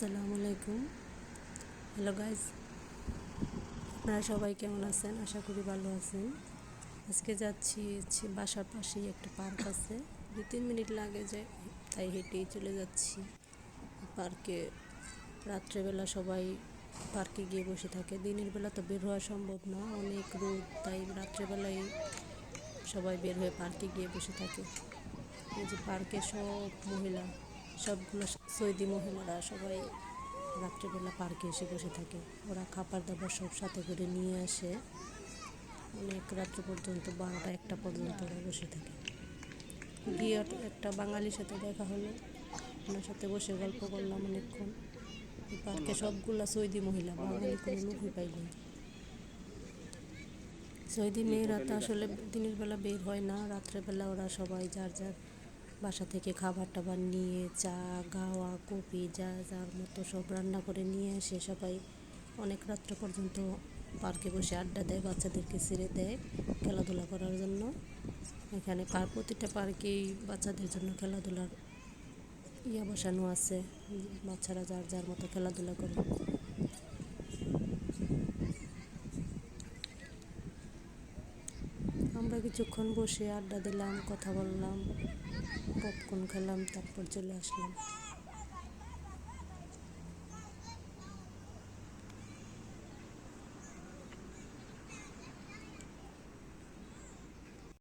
আসসালামু আলাইকুম। Hello guys আপনারা সবাই কেমন আছেন? আশা করি ভালো আছেন। আজকে যাচ্ছি বাসার পাশেই একটা পার্ক আছে। দু তিন মিনিট লাগে যে তাই হেঁটেই চলে যাচ্ছি। পার্কে রাত্রেবেলা সবাই পার্কে গিয়ে বসে থাকে। দিনের বেলা তো বের হওয়া সম্ভব না, অনেক রোদ, তাই রাত্রেবেলায় সবাই বের হয়ে পার্কে গিয়ে বসে থাকে। এই যে পার্কে সব মহিলা। সবগুলো সৌদি মহিলারা সবাই রাত্রেবেলা পার্কে এসে বসে থাকে। ওরা খাবার দাবার সব সাথে করে নিয়ে আসে। অনেক রাত্র পর্যন্ত, বারোটা একটা পর্যন্ত ওরা বসে থাকে। গিয়ে একটা বাঙালির সাথে দেখা হলো। ওনার সাথে বসে গল্প করলাম অনেকক্ষণ। পার্কে সবগুলা সৌদি মহিলা, বাঙালি কোনো লোকই পাইল না সৌদি মেয়েরা তো আসলে দিনের বেলা বের হয় না, রাত্রেবেলা ওরা সবাই যার যার বাসা থেকে খাবার টাবার নিয়ে, চা, গাওয়া কপি যা যার মতো সব রান্না করে নিয়ে এসে সবাই। অনেক রাত্র পর্যন্ত পার্কে বসে আড্ডা দেয়, বাচ্চাদেরকে ছেড়ে দেয় খেলাধুলা করার জন্য। এখানে পার প্রতিটা পার্কেই বাচ্চাদের জন্য খেলাধুলার ইয়া বসানো আছে, বাচ্চারা যার যার মতো খেলাধুলা করে। আমরা কিছুক্ষণ বসে আড্ডা দিলাম, কথা বললাম। পপকর্ন খেলাম তারপর চলে আসলাম।